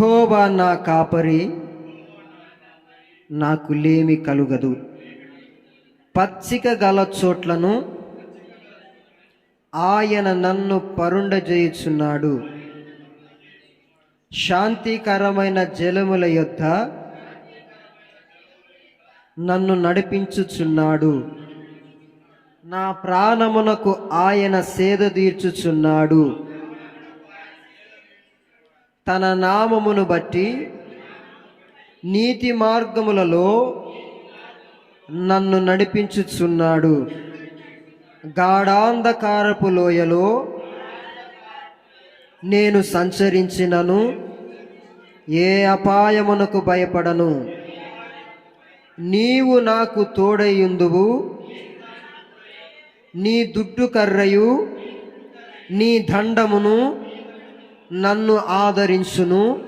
యహోవా నా కాపరి నాకు లేమి కలుగదు. పచ్చిక గల చోట్లను ఆయన నన్ను పరుండజేయుచున్నాడు. శాంతికరమైన జలముల యొద్ద నన్ను నడిపించుచున్నాడు. నా ప్రాణమునకు ఆయన సేద తీర్చుచున్నాడు. తన నామమును బట్టి నీతి మార్గములలో నన్ను నడిపించుచున్నాడు. గాఢాంధకారపు లోయలో నేను సంచరించినను ఏ అపాయమునకు భయపడను. నీవు నాకు తోడయ్యుందువు నీ దుడ్డు కర్రయు నీ దండమును నన్ను ఆదరించును.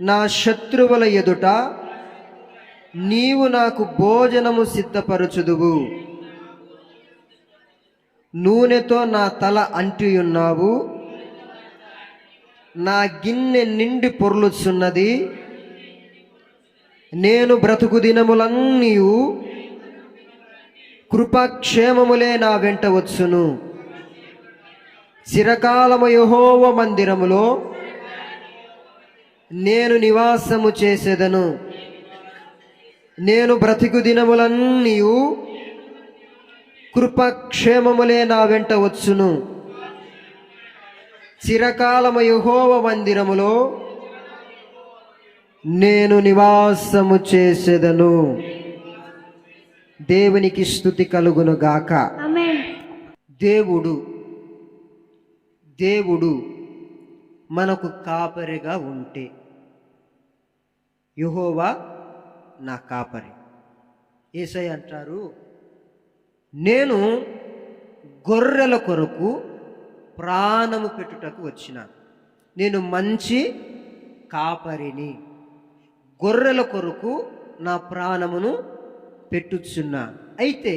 నా శత్రువుల ఎదుట నీవు నాకు భోజనము సిద్ధపరచుదువు. నూనెతో నా తల అంటియున్నావు. నా గిన్నె నిండి పొర్లుచున్నది. నేను బ్రతుకు దినములన్నీ కృపాక్షేమములే నా వెంట వచ్చును. చిరకాలము యహోవ మందిరములో నేను నివాసము చేసేదను. నేను బ్రతికు దినములన్నీ కృపక్షేమములే నా వెంట వచ్చును. చిరకాలము యహోవ మందిరములో నేను నివాసము చేసేదను. దేవునికి స్థుతి కలుగును గాక. దేవుడు దేవుడు మనకు కాపరిగా ఉంటే. యుహోవా నా కాపరి. ఏసై అంటారు నేను గొర్రెల కొరకు ప్రాణము పెట్టుటకు వచ్చిన నేను మంచి కాపరిని. గొర్రెల కొరకు నా ప్రాణమును పెట్టుచున్నా అయితే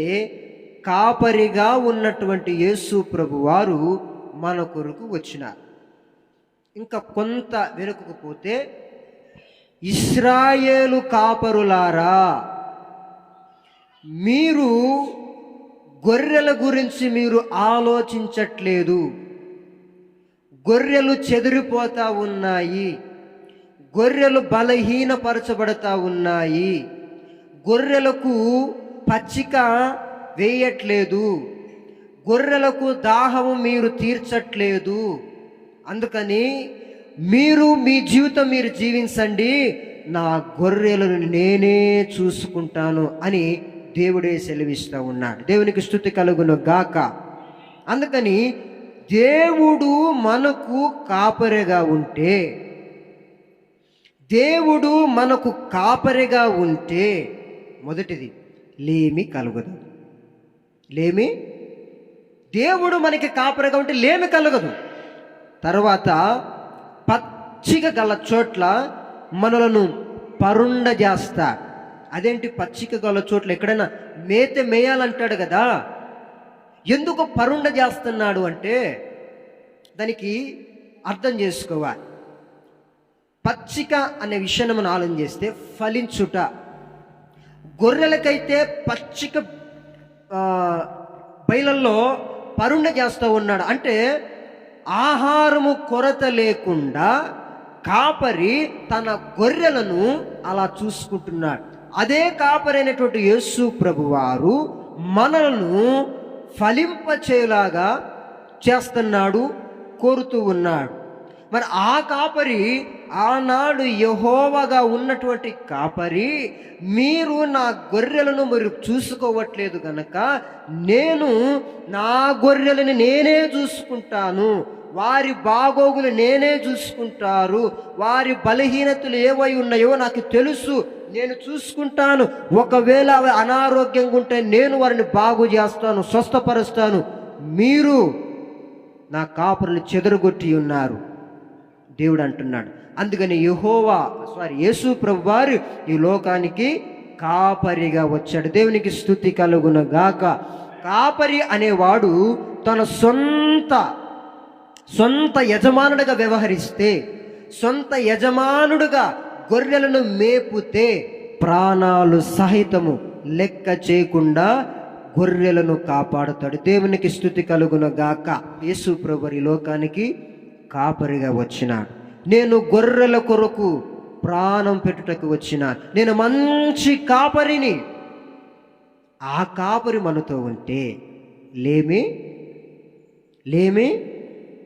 కాపరిగా ఉన్నటువంటి యేసు ప్రభు వారు మన కొరకు వచ్చినారు. ఇంకా కొంత వెనుకకు పోతే ఇస్రాయేలు కాపరులారా మీరు గొర్రెల గురించి మీరు ఆలోచించట్లేదు. గొర్రెలు చెదిరిపోతా ఉన్నాయి. గొర్రెలు బలహీనపరచబడతా ఉన్నాయి. గొర్రెలకు పచ్చిక వేయట్లేదు. గొర్రెలకు దాహము మీరు తీర్చట్లేదు. అందుకని మీరు మీ జీవితం మీరు జీవించండి. నా గొర్రెలను నేనే చూసుకుంటాను అని దేవుడే సెలవిస్తూ ఉన్నాడు. దేవునికి స్థుతి కలుగును గాక. అందుకని దేవుడు మనకు కాపరిగా ఉంటే దేవుడు మనకు కాపరిగా ఉంటే మొదటిది లేమి కలుగదు. లేమి దేవుడు మనకి కాపరగా ఉంటే లేమి కలగదు. తర్వాత పచ్చిక గల చోట్ల మనలను పరుండ చేస్తా. అదేంటి పచ్చిక గల చోట్ల? ఎక్కడైనా మేత మేయాలంటాడు కదా. ఎందుకు పరుండ చేస్తున్నాడు అంటే దానికి అర్థం చేసుకోవాలి పచ్చిక అనే విషయాన్ని మనం ఆలోచన చేస్తే ఫలించుట. గొర్రెలకైతే పచ్చిక బయలల్లో పరుణ చేస్తూ ఉన్నాడు. అంటే ఆహారము కొరత లేకుండా కాపరి తన గొర్రెలను అలా చూసుకుంటున్నాడు. అదే కాపరి అయినటువంటి యేసు ప్రభువారు మనలను ఫలింపచేలాగా చేస్తున్నాడు కోరుతూ ఉన్నాడు. మరి ఆ కాపరి ఆనాడు యహోవగా ఉన్నటువంటి కాపరి మీరు నా గొర్రెలను మీరు చూసుకోవట్లేదు గనక నేను నా గొర్రెలను నేనే చూసుకుంటాను. వారి బాగోగులు నేనే చూసుకుంటారు. వారి బలహీనతలు ఏవై ఉన్నాయో నాకు తెలుసు. నేను చూసుకుంటాను. ఒకవేళ అవి అనారోగ్యంగా ఉంటే నేను వారిని బాగు చేస్తాను స్వస్థపరుస్తాను. మీరు నా కాపురులు చెదరగొట్టి ఉన్నారు. దేవుడు అంటున్నాడు. అందుకని యహోవా సారీ యేసు ప్రభు వారు ఈ లోకానికి కాపరిగా వచ్చాడు. దేవునికి స్థుతి కలుగున గాక. కాపరి అనేవాడు తన సొంత సొంత యజమానుడిగా వ్యవహరిస్తే సొంత యజమానుడుగా గొర్రెలను మేపుతే ప్రాణాలు సహితము లెక్క చేయకుండా గొర్రెలను కాపాడుతాడు. దేవునికి స్థుతి కలుగున గాక. యేసు ప్రభు లోకానికి కాపరిగా వచ్చినాడు. నేను గొర్రెల కొరకు ప్రాణం పెట్టుటకు వచ్చిన. నేను మంచి కాపరిని. ఆ కాపరి మనతో ఉంటే లేమి? లేమి?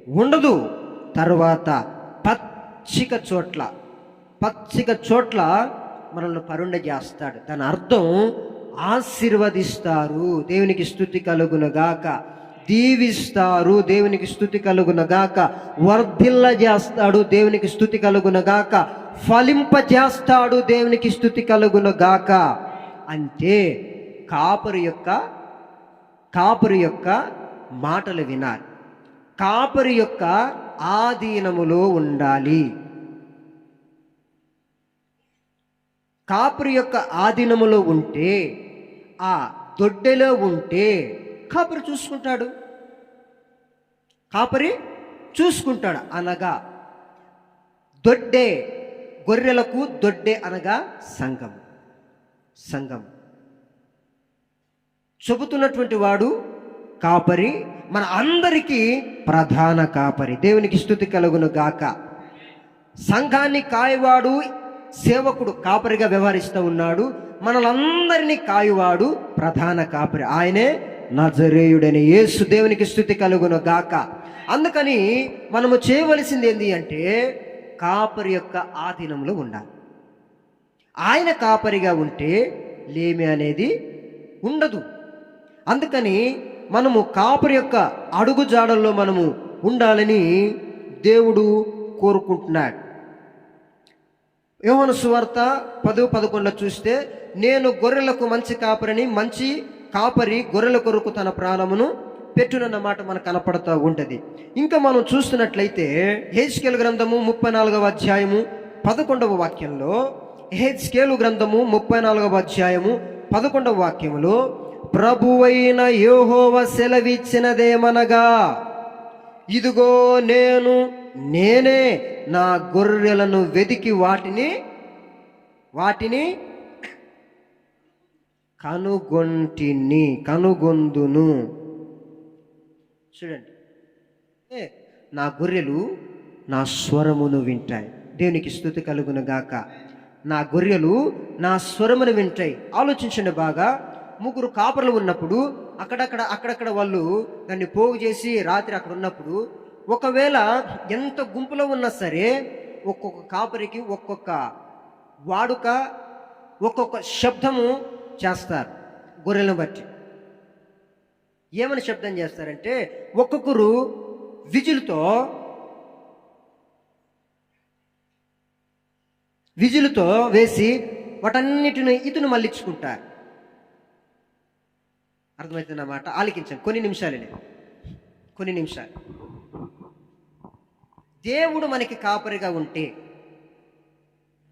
ఉండదు. తర్వాత పచ్చిక చోట్ల పచ్చిక చోట్ల మనల్ని పరుండ చేస్తాడు. దాని అర్థం ఆశీర్వదిస్తారు. దేవునికి స్థుతి కలుగునగాక దీవిస్తారు దేవునికి స్థుతి కలుగునగాక. వర్ధిల్ల చేస్తాడు దేవునికి స్థుతి కలుగునగాక. ఫలింప చేస్తాడు దేవునికి స్థుతి కలుగునగాక. అంటే కాపరి యొక్క కాపరి యొక్క మాటలు వినాలి. కాపరి యొక్క ఆధీనములో ఉండాలి. కాపరి యొక్క ఆధీనములో ఉంటే ఆ దొడ్డెలో ఉంటే కాపరి చూసుకుంటాడు. కాపరి చూసుకుంటాడు అనగా దొడ్డే గొర్రెలకు దొడ్డే అనగా సంఘం. సంఘం. చెబుతున్నటువంటి వాడు కాపరి మన అందరికీ ప్రధాన కాపరి. దేవునికి స్థుతి కలుగును గాక. సంఘాన్ని కాయవాడు సేవకుడు కాపరిగా వ్యవహరిస్తూ ఉన్నాడు. మనలందరినీ కాయువాడు ప్రధాన కాపరి. ఆయనే నజరేయుడని యేసు దేవునికి స్థుతి కలుగును గాక. అందుకని మనము చేయవలసింది ఏంటి అంటే కాపరి యొక్క ఆధీనంలో ఉండాలి. ఆయన కాపరిగా ఉంటే లేమి అనేది ఉండదు. అందుకని మనము కాపరి యొక్క అడుగు జాడల్లో మనము ఉండాలని దేవుడు కోరుకుంటున్నాడు. యోహన సువార్త పదో పదకొండులో చూస్తే నేను గొర్రెలకు మంచి కాపరిని మంచి కాపరి గొర్రెల కొరకు తన ప్రాణమును పెట్టునన్న మాట మనకు కనపడుతూ ఉంటుంది. ఇంకా మనం చూస్తున్నట్లయితే హేజ్కేల్ గ్రంథము ముప్పై నాలుగవ అధ్యాయము పదకొండవ వాక్యంలో హేజ్కేలు గ్రంథము ముప్పై నాలుగవ అధ్యాయము పదకొండవ వాక్యములో ప్రభువైన యోహోవ సెలవిచ్చినదేమనగా ఇదిగో నేను నేనే నా గొర్రెలను వెతికి వాటిని వాటిని కనుగొంటిని కనుగొందును. చూడండి. ఏ నా గొర్రెలు నా స్వరమును వింటాయి. దేవునికి స్థుతి కలుగును గాక. నా గొర్రెలు నా స్వరమును వింటాయి. ఆలోచించండి బాగా. ముగ్గురు కాపర్లు ఉన్నప్పుడు అక్కడక్కడ అక్కడక్కడ వాళ్ళు దాన్ని పోగు చేసి రాత్రి అక్కడ ఉన్నప్పుడు ఒకవేళ ఎంత గుంపులో ఉన్నా సరే ఒక్కొక్క కాపరికి ఒక్కొక్క వాడుక ఒక్కొక్క శబ్దము చేస్తారు గొర్రెలను బట్టి. ఏమని శబ్దం చేస్తారంటే ఒక్కొక్కరు విజులతో విజులతో వేసి వాటన్నిటిని ఇతను మళ్ళించుకుంటారు. అర్థమవుతుందన్నమాట ఆలకించండి. కొన్ని నిమిషాలనే కొన్ని నిమిషాలు. దేవుడు మనకి కాపరిగా ఉంటే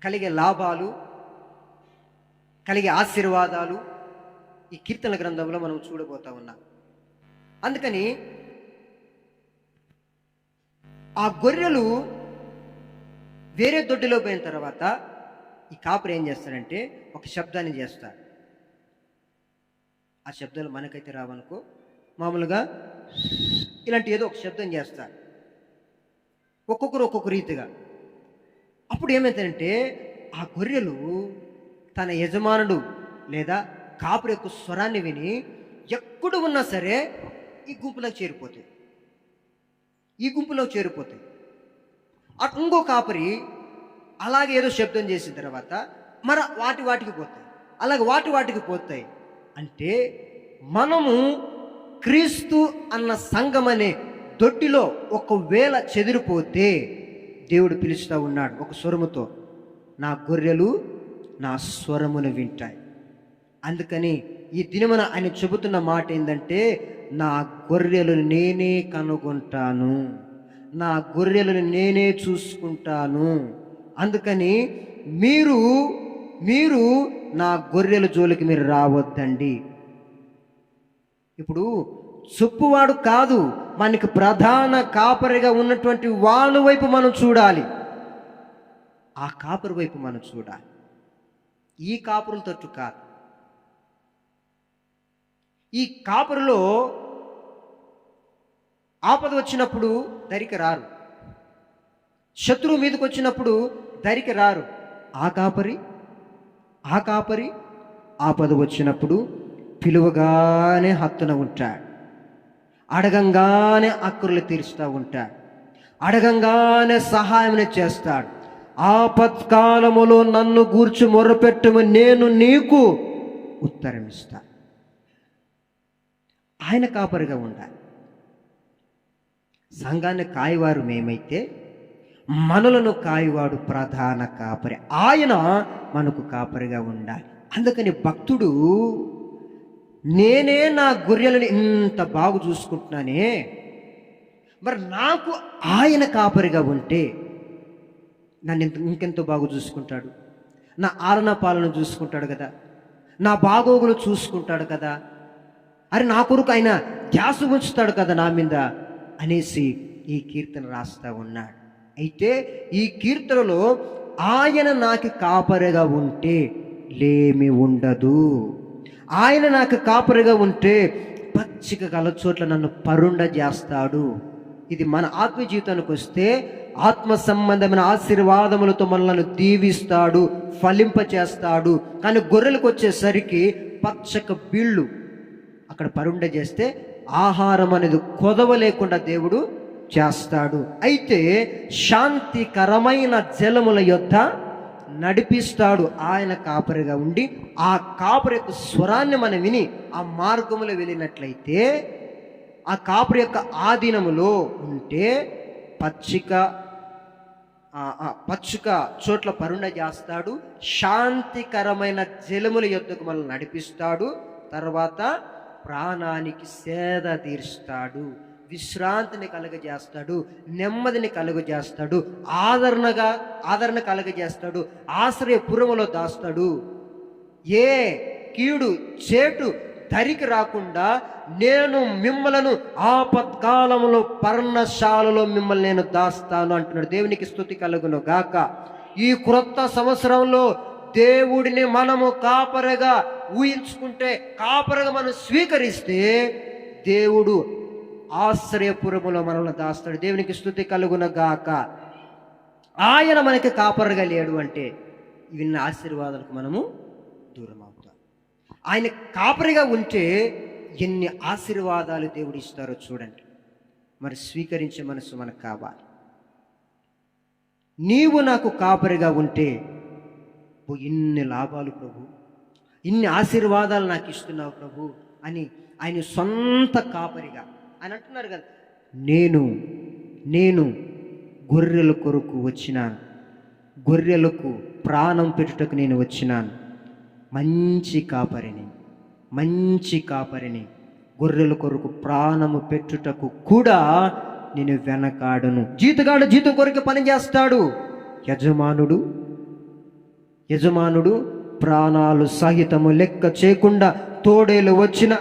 కలిగే లాభాలు కలిగే ఆశీర్వాదాలు ఈ కీర్తన గ్రంథంలో మనం చూడబోతా ఉన్నాం. అందుకని ఆ గొర్రెలు వేరే దొడ్డిలో పోయిన తర్వాత ఈ కాపరి ఏం చేస్తాడంటే ఒక శబ్దాన్ని చేస్తాడు. ఆ శబ్దాలు మనకైతే రావనుకో మామూలుగా ఇలాంటి ఏదో ఒక శబ్దం చేస్తారు ఒక్కొక్కరు ఒక్కొక్క రీతిగా. అప్పుడు ఏమైందంటే ఆ గొర్రెలు తన యజమానుడు లేదా కాపురి యొక్క స్వరాన్ని విని ఎక్కడ ఉన్నా సరే ఈ గుంపులో చేరిపోతాయి. ఈ గుంపులో చేరిపోతాయి. అటు ఇంకో కాపరి అలాగే ఏదో శబ్దం చేసిన తర్వాత మన వాటి వాటికి పోతాయి. అలాగే వాటి వాటికి పోతాయి. అంటే మనము క్రీస్తు అన్న సంఘం అనే దొడ్డిలో ఒకవేళ చెదిరిపోతే దేవుడు పిలుస్తూ ఉన్నాడు. ఒక స్వరముతో నా గొర్రెలు నా స్వరమును వింటాయి. అందుకని ఈ దినమున ఆయన చెబుతున్న మాట ఏంటంటే నా గొర్రెలు నేనే కనుగొంటాను. నా గొర్రెలను నేనే చూసుకుంటాను. అందుకని మీరు మీరు నా గొర్రెల జోలికి మీరు రావద్దండి. ఇప్పుడు చెప్పువాడు కాదు మనకి ప్రధాన కాపరిగా ఉన్నటువంటి వాళ్ళ వైపు మనం చూడాలి. ఆ కాపరి వైపు మనం చూడాలి. ఈ కాపురుల తట్టు కాదు. ఈ కాపురులో ఆపద వచ్చినప్పుడు దరికి రారు. శత్రువు మీదకి వచ్చినప్పుడు దరికి రారు. ఆ కాపరి ఆ కాపరి ఆపద వచ్చినప్పుడు పిలువగానే హత్తున ఉంటాడు. అడగంగానే అక్కుర్లు తీరుస్తూ ఉంటాడు. అడగంగానే సహాయం చేస్తాడు. ఆపత్కాలములో నన్ను గూర్చి మొరపెట్టమని నేను నీకు ఉత్తరమిస్తా. ఆయన కాపరిగా ఉండాలి. సంఘాన్ని కాయవారు మేమైతే మనలను కాయవాడు ప్రధాన కాపరి. ఆయన మనకు కాపరిగా ఉండాలి. అందుకని భక్తుడు నేనే నా గొర్రెలను ఇంత బాగు చూసుకుంటున్నానే మరి నాకు ఆయన కాపరిగా ఉంటే నన్ను ఇంత ఇంకెంతో బాగు చూసుకుంటాడు. నా ఆలన పాలన చూసుకుంటాడు కదా. నా బాగోగులు చూసుకుంటాడు కదా. అరే నా కొరకు ఆయన ధ్యాస ఉంచుతాడు కదా నా మీద అనేసి ఈ కీర్తన రాస్తా ఉన్నాడు. అయితే ఈ కీర్తనలో ఆయన నాకు కాపరిగా ఉంటే లేమి ఉండదు. ఆయన నాకు కాపరిగా ఉంటే పచ్చిక గల చోట్ల నన్ను పరుండ చేస్తాడు ఇది మన ఆత్మ జీవితానికి వస్తే ఆత్మ సంబంధమైన ఆశీర్వాదములతో మనల్ని దీవిస్తాడు ఫలింప చేస్తాడు కానీ గొర్రెలకు వచ్చేసరికి పచ్చక బీళ్ళు. అక్కడ పరుండ చేస్తే ఆహారం అనేది కొదవ లేకుండా దేవుడు చేస్తాడు. అయితే శాంతికరమైన జలముల యొద్ద నడిపిస్తాడు. ఆయన కాపరిగా ఉండి ఆ కాపరి యొక్క స్వరాన్ని మనం విని ఆ మార్గములో వెళ్ళినట్లయితే ఆ కాపరి యొక్క ఆధీనములో ఉంటే పచ్చిక పచ్చుక చోట్ల పరుణ చేస్తాడు శాంతికరమైన జలముల యొద్దకు మనల్ని నడిపిస్తాడు తర్వాత ప్రాణానికి సేద తీరుస్తాడు విశ్రాంతిని కలుగజేస్తాడు నెమ్మదిని కలుగజేస్తాడు ఆదరణగా ఆదరణ కలుగజేస్తాడు ఆశ్రయపురములో దాస్తాడు. ఏ కీడు చేటు ధరికి రాకుండా నేను మిమ్మలను ఆపత్కాలంలో పర్ణశాలలో మిమ్మల్ని నేను దాస్తాను అంటున్నాడు. దేవునికి స్థుతి కలుగును గాక. ఈ క్రొత్త సంవత్సరంలో దేవుడిని మనము కాపరగా ఊహించుకుంటే కాపరగా మనం స్వీకరిస్తే దేవుడు ఆశ్రయపురములో మనల్ని దాస్తాడు. దేవునికి స్థుతి కలుగున గాక. ఆయన మనకి కాపరగా లేడు అంటే విన్న ఆశీర్వాదాలకు మనము దూరం ఆయన కాపరిగా ఉంటే ఎన్ని ఆశీర్వాదాలు దేవుడు ఇస్తారో చూడండి. మరి స్వీకరించే మనసు మనకు కావాలి. నీవు నాకు కాపరిగా ఉంటే ఇన్ని లాభాలు ప్రభు ఇన్ని ఆశీర్వాదాలు నాకు ఇస్తున్నావు ప్రభు అని ఆయన సొంత కాపరిగా. ఆయన అంటున్నారు కదా నేను నేను గొర్రెల కొరకు వచ్చినాను. గొర్రెలకు ప్రాణం పెట్టుటకు నేను వచ్చినాను. మంచి కాపరిని మంచి కాపరిని గొర్రెల కొరకు ప్రాణము పెట్టుటకు కూడా నేను వెనకాడను. జీతగాడు జీతం కొరకు పనిచేస్తాడు. యజమానుడు యజమానుడు ప్రాణాలు సహితము లెక్క చేయకుండా తోడేలు వచ్చిన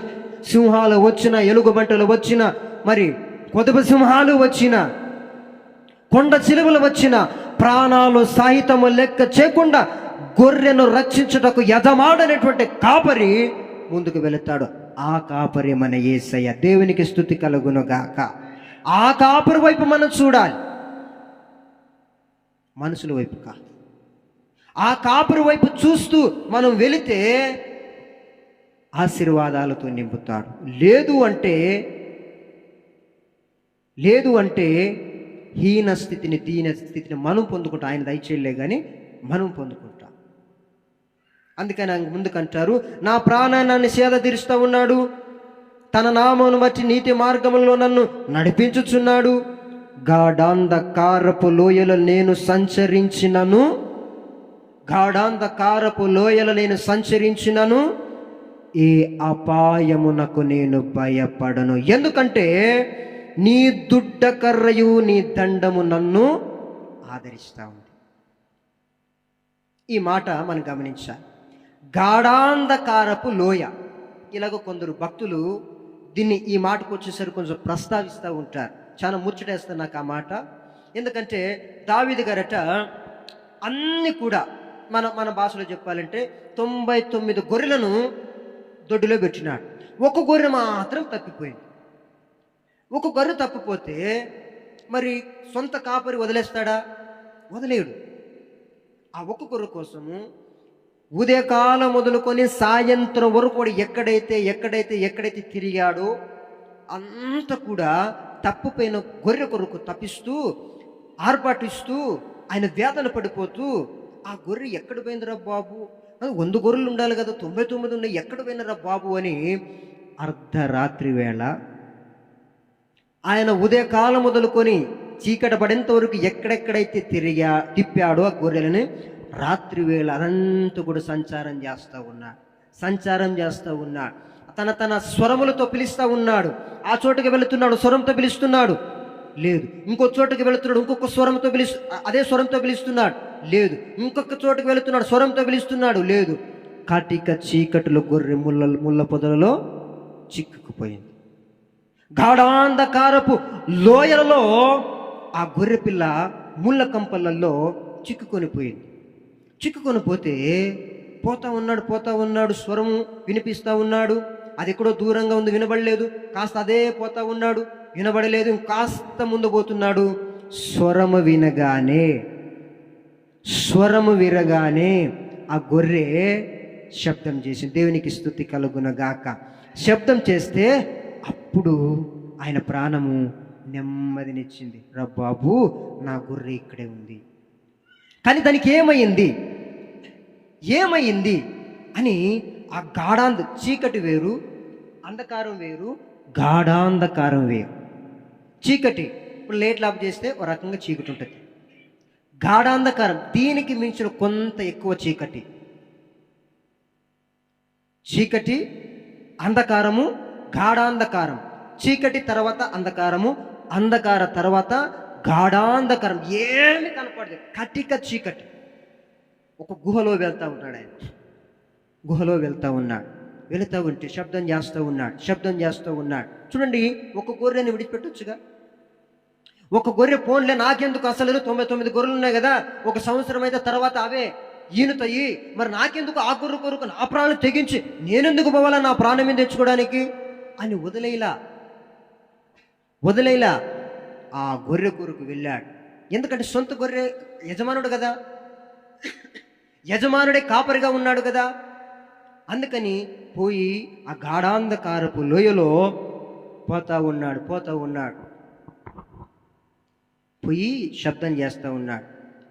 సింహాలు వచ్చిన ఎలుగుబంటలు వచ్చిన మరి కొదప సింహాలు వచ్చిన కొండ చిలువలు వచ్చిన ప్రాణాలు సహితము లెక్క చేయకుండా గొర్రెను రక్షించుటకు యజమాడనటువంటి కాపరి ముందుకు వెళుతాడు. ఆ కాపరి మన ఏసయ్య దేవునికి స్థుతి కలుగును గాక ఆ కాపరి వైపు మనం చూడాలి. మనుషుల వైపు కాదు. ఆ కాపరి వైపు చూస్తూ మనం వెళితే ఆశీర్వాదాలతో నింపుతాడు. లేదు అంటే లేదు అంటే హీన స్థితిని దీన స్థితిని మనం పొందుకుంటాం. ఆయన దయచేయలే కానీ మనం పొందుకుంటాం. అందుకని ఆయన ముందుకంటారు నా ప్రాణాన్ని నన్ను సేద తీరుస్తూ ఉన్నాడు. తన నామమును బట్టి నీతి మార్గములో నన్ను నడిపించుచున్నాడు. గాఢాంధకారపు లోయలో నేను సంచరించినను. గాఢాంధకారపు లోయలో నేను సంచరించినను. ఏ అపాయమునకు నేను భయపడను. ఎందుకంటే నీ దుడ్డకర్రయు నీ దండము నన్ను ఆదరిస్తా ఉంది. ఈ మాట మనం గమనించాలి. గాఢాంధకారపు లోయ. ఇలాగ కొందరు భక్తులు దీన్ని ఈ మాటకు వచ్చేసరికి కొంచెం ప్రస్తావిస్తూ ఉంటారు. చాలా ముచ్చటేస్తారు నాకు ఆ మాట. ఎందుకంటే దావిది గారట అన్ని కూడా మన మన భాషలో చెప్పాలంటే తొంభై తొమ్మిది గొర్రెలను దొడ్డిలో పెట్టినాడు. ఒక గొర్రె మాత్రం తప్పిపోయింది. ఒక గొర్రె తప్పిపోతే మరి సొంత కాపరి వదిలేస్తాడా? వదిలేడు. ఆ ఒక్క గొర్రె కోసము ఉదయకాలం మొదలుకొని సాయంత్రం వరకు కూడా ఎక్కడైతే ఎక్కడైతే ఎక్కడైతే తిరిగాడో అంత కూడా తప్పుపోయిన గొర్రె కొరకు తప్పిస్తూ ఆర్పాటిస్తూ ఆయన వేదన పడిపోతూ ఆ గొర్రె ఎక్కడ పోయిందిరా బాబు? వంద గొర్రెలు ఉండాలి కదా తొంభై తొమ్మిది ఉన్నాయి ఎక్కడ పోయినరా బాబు? అని అర్ధరాత్రి వేళ ఆయన ఉదయకాలం మొదలుకొని చీకట పడేంత వరకు ఎక్కడెక్కడైతే తిరిగా తిప్పాడో ఆ గొర్రెలని రాత్రి వేళ అదంతా కూడా సంచారం చేస్తూ ఉన్నాడు సంచారం చేస్తూ ఉన్నాడు తన తన స్వరములతో పిలుస్తూ ఉన్నాడు. ఆ చోటుకి వెళుతున్నాడు స్వరంతో పిలుస్తున్నాడు. లేదు. ఇంకో చోటుకి వెళుతున్నాడు ఇంకొక స్వరంతో పిలుస్తు అదే స్వరంతో పిలుస్తున్నాడు. లేదు. ఇంకొక చోటుకి వెళుతున్నాడు స్వరంతో పిలుస్తున్నాడు. లేదు. కటిక చీకటిలో గొర్రె ముళ్ళ ముళ్ళ పొదలలో చిక్కుకుపోయింది. గాఢాంధకారపు లోయలలో ఆ గొర్రె పిల్ల ముళ్ళ కంపలలో చిక్కుకొని పోయింది. చిక్కుకొని పోతే పోతా ఉన్నాడు పోతా ఉన్నాడు స్వరము వినిపిస్తా ఉన్నాడు. అది ఎక్కడో దూరంగా ఉంది వినబడలేదు. కాస్త అదే పోతా ఉన్నాడు వినబడలేదు కాస్త ముందు పోతున్నాడు. స్వరము వినగానే స్వరము విరగానే ఆ గొర్రె శబ్దం చేసింది. దేవునికి స్థుతి కలుగునగాక. శబ్దం చేస్తే అప్పుడు ఆయన ప్రాణము నెమ్మదినిచ్చింది. రబ్బాబు నా గొర్రె ఇక్కడే ఉంది. కానీ దానికి ఏమైంది? ఏమైంది? అని ఆ గాఢాంధ చీకటి వేరు అంధకారం వేరు గాఢాంధకారం వేరు. చీకటి ఇప్పుడు లేట్ లాప్ చేస్తే ఒక రకంగా చీకటి ఉంటుంది. గాఢాంధకారం దీనికి మించిన కొంత ఎక్కువ చీకటి. చీకటి అంధకారము గాఢాంధకారం. చీకటి తర్వాత అంధకారము అంధకార తర్వాత గాఢాంధకరం ఏమి కనపడదు కటిక చీకటి. ఒక గుహలో వెళ్తా ఉన్నాడు ఆయన. గుహలో వెళ్తూ ఉన్నాడు. వెళుతూ ఉంటే శబ్దం చేస్తూ ఉన్నాడు శబ్దం చేస్తూ ఉన్నాడు. చూడండి ఒక గొర్రెని విడిచిపెట్టొచ్చుగా. ఒక గొర్రె పోన్లే నాకెందుకు? అసలు తొంభై తొమ్మిది గొర్రెలు ఉన్నాయి కదా. ఒక సంవత్సరం అయితే తర్వాత అవే ఈనుతాయి. మరి నాకెందుకు ఆ గొర్రె కొరకు నా ప్రాణం తెగించి నేనెందుకు పోవాలా నా ప్రాణం మీద తెచ్చుకోవడానికి? అని వదిలేలా. వదిలేలా. ఆ గొర్రె కొరకు వెళ్ళాడు. ఎందుకంటే సొంత గొర్రె యజమానుడు కదా. యజమానుడే కాపరిగా ఉన్నాడు కదా. అందుకని పోయి ఆ గాఢాంధకారపు లోయలో పోతా ఉన్నాడు పోతా ఉన్నాడు. పోయి శబ్దం చేస్తూ ఉన్నాడు.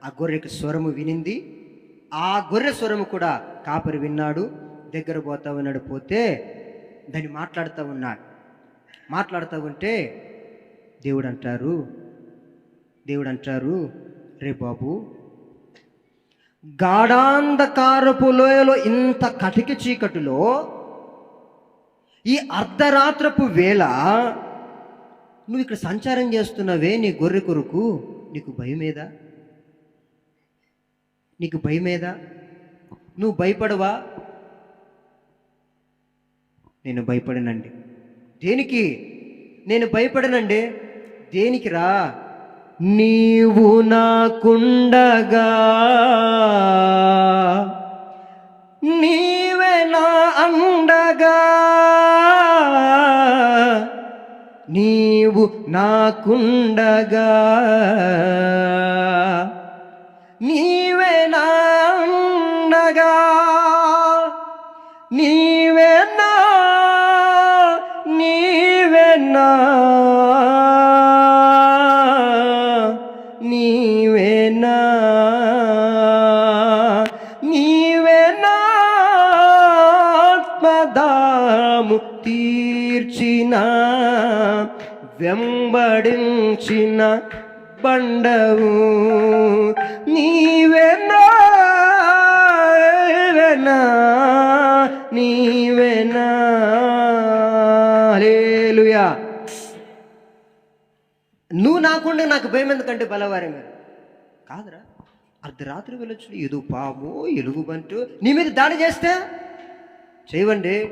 ఆ గొర్రెకి స్వరము వినింది. ఆ గొర్రె స్వరము కూడా కాపరి విన్నాడు. దగ్గర పోతా ఉన్నాడు పోతే దాన్ని మాట్లాడుతూ ఉన్నాడు. మాట్లాడుతూ ఉంటే దేవుడు అంటారు దేవుడు అంటారు రే బాబు గాఢాంధకారపు లోయలో ఇంత కటిక చీకటిలో ఈ అర్ధరాత్రపు వేళ నువ్వు ఇక్కడ సంచారం చేస్తున్నవే నీ గొర్రె కొరకు? నీకు భయమేదా? నీకు భయమేదా? నువ్వు భయపడవా? నేను భయపడనండి. దేనికి? నేను భయపడనండి. దేనికి రా? నీవు నాకుండగా. నీవే నా అండగా. నీవు నాకుండగా. నీ తీర్చిన వెంబడించిన బండవు నీవెనా నీవెనా. హల్లెలూయా. నువ్వు నాకుండా నాకు భయం ఎందుకంటే బలవారే మీరు. కాదురా అర్ధరాత్రి వెళ్ళొచ్చు ఏదో పాము ఎలుగుబంటు నీ మీద దాడి చేస్తే? చేయవండి.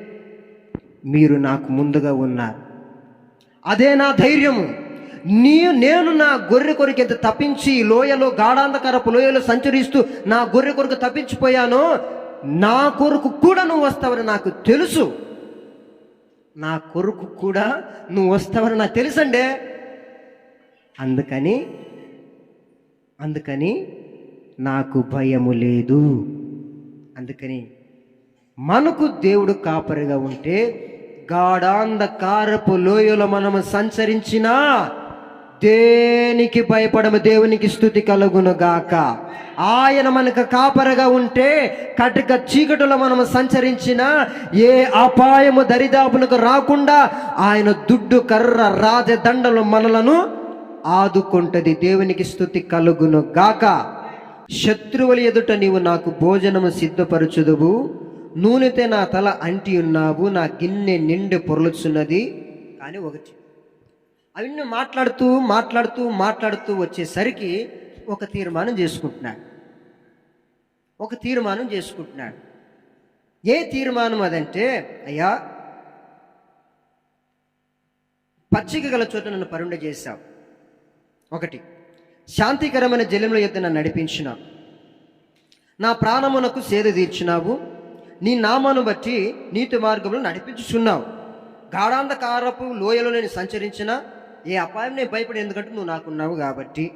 మీరు నాకు ముందుగా ఉన్నారు. అదే నా ధైర్యము. నీ నేను నా గొర్రె కొరకు ఎంత తప్పించి లోయలో గాఢాంధకారపు లోయలో సంచరిస్తూ నా గొర్రె కొరకు తప్పించిపోయానో నా కొరకు కూడా నువ్వు వస్తావని నాకు తెలుసు. నా కొరకు కూడా నువ్వు వస్తావని నాకు తెలుసండే. అందుకని అందుకని నాకు భయము లేదు. అందుకని మనకు దేవుడు కాపరిగా ఉంటే గాఢాంధకారపు లోయలో మనము సంచరించినా దేనికి భయపడము? దేవునికి స్థుతి కలుగును గాక. ఆయన మనకు కాపరగా ఉంటే కటుక చీకటిలో మనము సంచరించిన ఏ అపాయము దరిదాపులకు రాకుండా ఆయన దుడ్డు కర్ర రాజదండలు మనలను ఆదుకుంటది. దేవునికి స్థుతి కలుగును గాక. శత్రువుల ఎదుట నీవు నాకు భోజనము సిద్ధపరచుదువు. నూనెతే నా తల అంటి ఉన్నావు నా గిన్నె నిండి పొరలుచున్నది. కానీ ఒకటి అవన్నీ మాట్లాడుతూ మాట్లాడుతూ మాట్లాడుతూ వచ్చేసరికి ఒక తీర్మానం చేసుకుంటున్నాడు. ఒక తీర్మానం చేసుకుంటున్నాడు. ఏ తీర్మానం అదంటే అయ్యా పచ్చిక గల చోట నన్ను పరుండ చేశావు. ఒకటి శాంతికరమైన జలంలో ఎద్దు నన్ను నడిపించినావు. నా ప్రాణమునకు సేద తీర్చినావు. నీ నామాను బట్టి నీతి మార్గంలో నడిపించుచున్నావు. గాఢాంధకారపు లోయలో నేను సంచరించిన ఏ అపాయం నేను భయపడి ఎందుకంటే నువ్వు నాకున్నావు కాబట్టి.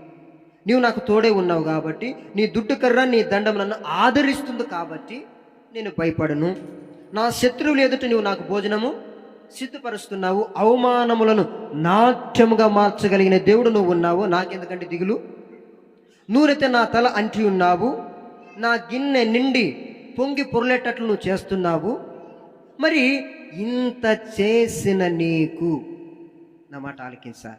నీవు నాకు తోడే ఉన్నావు కాబట్టి. నీ దుడ్డు కర్ర నీ దండం నన్ను ఆదరిస్తుంది కాబట్టి నేను భయపడను. నా శత్రువులు ఎదుట నువ్వు నాకు భోజనము సిద్ధపరుస్తున్నావు. అవమానములను నాట్యముగా మార్చగలిగిన దేవుడు నువ్వు ఉన్నావు. నాకెందుకంటే దిగులు? నూనెతే నా తల అంటి ఉన్నావు. నా గిన్నె నిండి పొంగి పొరలేటట్లు నువ్వు చేస్తున్నావు. మరి ఇంత చేసిన నీకు నా మాట ఆలకించా.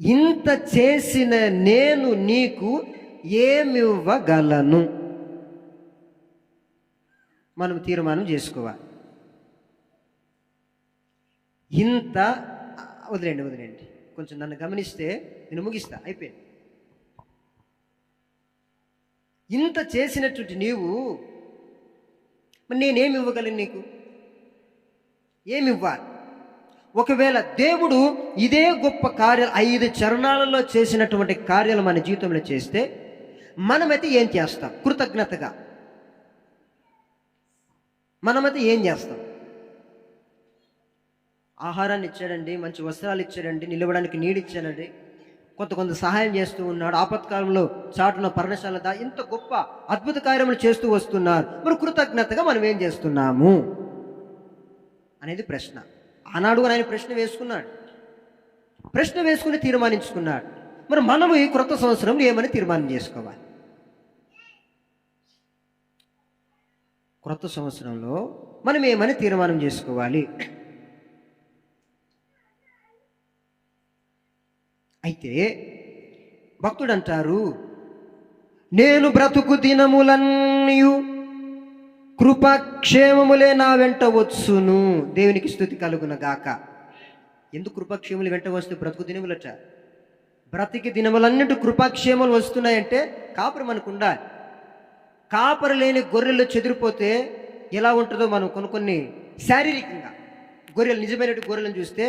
ఇంత చేసిన నేను నీకు ఏమివ్వగలను? మనం తీర్మానం చేసుకోవాలి. ఇంత వదిలేండి వదిలేండి కొంచెం నన్ను గమనిస్తే నేను ముగిస్తా అయిపోయింది. ఇంత చేసినటువంటి నీవు మరి నేనేమి ఇవ్వగలను నీకు? ఏమి ఇవ్వాలి ఒకవేళ దేవుడు ఇదే గొప్ప కార్యాలు ఐదు చరణాలలో చేసినటువంటి కార్యాలు మన జీవితంలో చేస్తే మనమైతే ఏం చేస్తాం? కృతజ్ఞతగా. మనమైతే ఏం చేస్తాం? ఆహారాన్ని ఇచ్చాడండి మంచి వస్త్రాలు ఇచ్చాడండి నిలవడానికి నీడిచ్చాడండి. కొంత కొంత సహాయం చేస్తూ ఉన్నాడు. ఆపత్కాలంలో చాటున పర్ణశాల దా ఇంత గొప్ప అద్భుత కార్యములు చేస్తూ వస్తున్నారు. మరి కృతజ్ఞతగా మనం ఏం చేస్తున్నాము? అనేది ప్రశ్న. ఆనాడు ఆయన ప్రశ్న వేసుకున్నాడు. ప్రశ్న వేసుకుని తీర్మానించుకున్నాడు. మరి మనము ఈ క్రొత్త సంవత్సరం ఏమని తీర్మానం చేసుకోవాలి? క్రొత్త సంవత్సరంలో మనం ఏమని తీర్మానం చేసుకోవాలి? అయితే భక్తుడు అంటారు నేను బ్రతుకు దినములన్నయు కృపక్షేమములే నా వెంట వచ్చును. దేవునికి స్థుతి కలుగున గాక. ఎందుకు కృపక్షేములు వెంట వస్తే బ్రతుకు దినములట? బ్రతికి దినములన్నిటి కృపాక్షేమాలు వస్తున్నాయంటే కాపురం మనకు ఉండాలి కాపరు లేని గొర్రెలు చెదిరిపోతే ఎలా ఉంటుందో మనం కొన్ని కొన్ని శారీరకంగా గొర్రెలు నిజమైన గొర్రెలను చూస్తే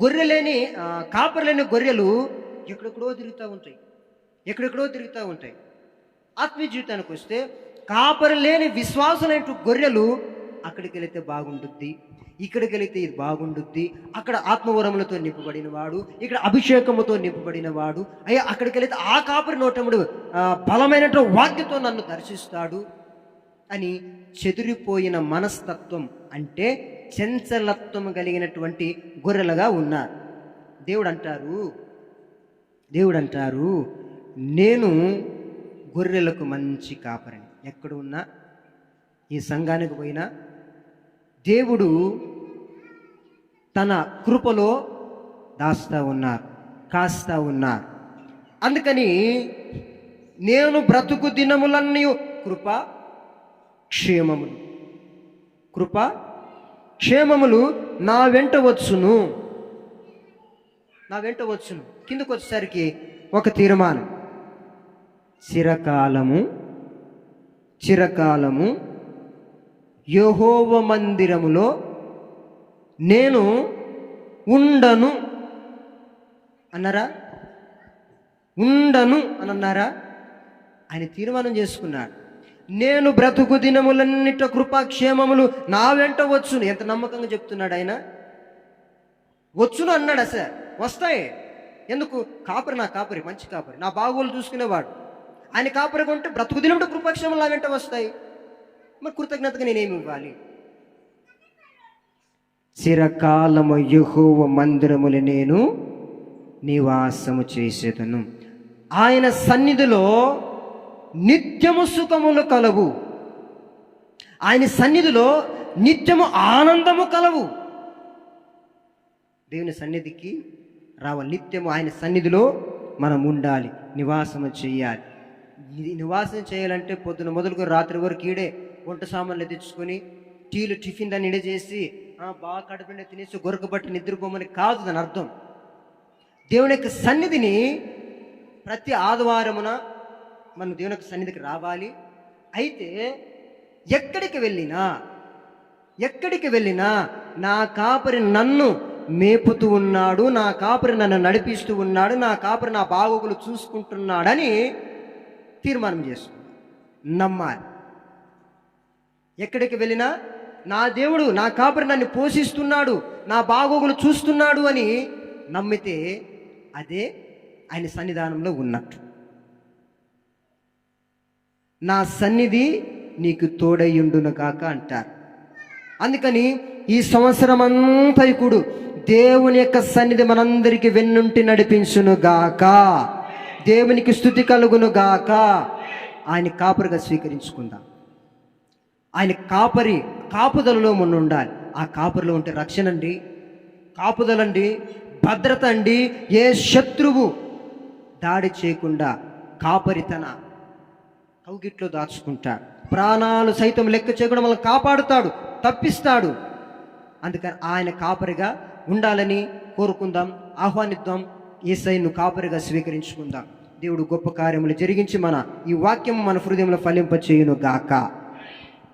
గొర్రెలేని లేని గొర్రెలు ఎక్కడెక్కడో తిరుగుతూ ఉంటాయి. ఎక్కడెక్కడో తిరుగుతూ ఉంటాయి. ఆత్మీయ జీవితానికి వస్తే కాపరి లేని విశ్వాసులైన గొర్రెలు అక్కడికి వెళితే బాగుంటుంది ఇక్కడికి వెళితే ఇది బాగుండుద్ది. అక్కడ ఆత్మవరములతో నింపబడిన వాడు ఇక్కడ అభిషేకముతో నింపబడిన వాడు అయ్యా అక్కడికి వెళితే ఆ కాపరి నోటముడు బలమైనటువంటి వాక్యతో నన్ను దర్శిస్తాడు అని చెదిరిపోయిన మనస్తత్వం అంటే చంచలత్వం కలిగినటువంటి గొర్రెలుగా ఉన్నారు. దేవుడు అంటారు దేవుడు అంటారు నేను గొర్రెలకు మంచి కాపరిని. ఎక్కడ ఉన్నా ఈ సంఘానికి పోయినా దేవుడు తన కృపలో దాస్తా ఉన్నారు కాస్తా ఉన్నారు. అందుకని నేను బ్రతుకు దినములన్నీ కృప క్షేమములు. కృప క్షేమములు నా వెంట వచ్చును. నా వెంట వచ్చును. కిందకు వచ్చేసరికి ఒక తీర్మానం. చిరకాలము చిరకాలము యహోవ మందిరములో నేను ఉండను అన్నారా? ఉండను అని అన్నారా? ఆయన తీర్మానం చేసుకున్నాడు. నేను బ్రతుకు దినములన్నిట కృపాక్షేమములు నా వెంట వచ్చును. ఎంత నమ్మకంగా చెప్తున్నాడు ఆయన? వచ్చును అన్నాడు అసలు వస్తాయి. ఎందుకు? కాపరి నా కాపరి మంచి కాపరి. నా బాగోలు చూసుకునేవాడు. ఆయన కాపరి కొంటే బ్రతుకు దినముట కృపాక్షేమం నా వెంట వస్తాయి. మరి కృతజ్ఞతగా నేనేమి ఇవ్వాలి? చిరకాలము యహోవ మందిరములు నేను నివాసము చేసేదను. ఆయన సన్నిధిలో నిత్యము సుఖములు కలవు. ఆయన సన్నిధిలో నిత్యము ఆనందము కలవు. దేవుని సన్నిధికి రావాలి నిత్యము ఆయన సన్నిధిలో మనం ఉండాలి నివాసము చేయాలి. ఇది నివాసం చేయాలంటే పొద్దున మొదలుకు రాత్రి వరకు ఈడే వంట సామాన్లు తెచ్చుకొని టీలు టిఫిన్ దాన్ని ఇడే చేసి బాగా కడుపుండే తినేసి గొరకబట్టి నిద్రపోమని కాదు దాని అర్థం. దేవుని యొక్క సన్నిధిని ప్రతి ఆదివారమున మనం దేవుని యొక్క సన్నిధికి రావాలి. అయితే ఎక్కడికి వెళ్ళినా ఎక్కడికి వెళ్ళినా నా కాపరి నన్ను మేపుతూ ఉన్నాడు నా కాపరి నన్ను నడిపిస్తూ ఉన్నాడు నా కాపరి నా బాగోగులు చూసుకుంటున్నాడని తీర్మానం చేసుకున్నాడు నమ్మాలి. ఎక్కడికి వెళ్ళినా నా దేవుడు నా కాపరి నన్ను పోషిస్తున్నాడు నా బాగోగులు చూస్తున్నాడు అని నమ్మితే అదే ఆయన సన్నిధానంలో ఉన్నట్టు. నా సన్నిధి నీకు తోడయ్యుండును కాక అంటారు. అందుకని ఈ సంవత్సరం అంతా కూడా దేవుని యొక్క సన్నిధి మనందరికీ వెన్నుంటి నడిపించును గాక. దేవునికి స్థుతి కలుగును గాక. ఆయన కాపరిగా స్వీకరించుకుందాం. ఆయన కాపరి కాపుదలలో మొన్న ఉండాలి ఆ కాపరిలో ఉంటే రక్షణ అండి కాపుదలండి భద్రత అండి ఏ శత్రువు దాడి చేయకుండా కాపరి తన కౌగిట్లో దాచుకుంటాడు. ప్రాణాలు సైతం లెక్క చేయకుండా మనల్ని కాపాడుతాడు తప్పిస్తాడు. అందుకని ఆయన కాపరిగా ఉండాలని కోరుకుందాం ఆహ్వానిద్దాం. ఏసైను కాపరిగా స్వీకరించుకుందాం. దేవుడు గొప్ప కార్యములు జరిగించి మన ఈ వాక్యం మన హృదయంలో ఫలింపచేయును గాక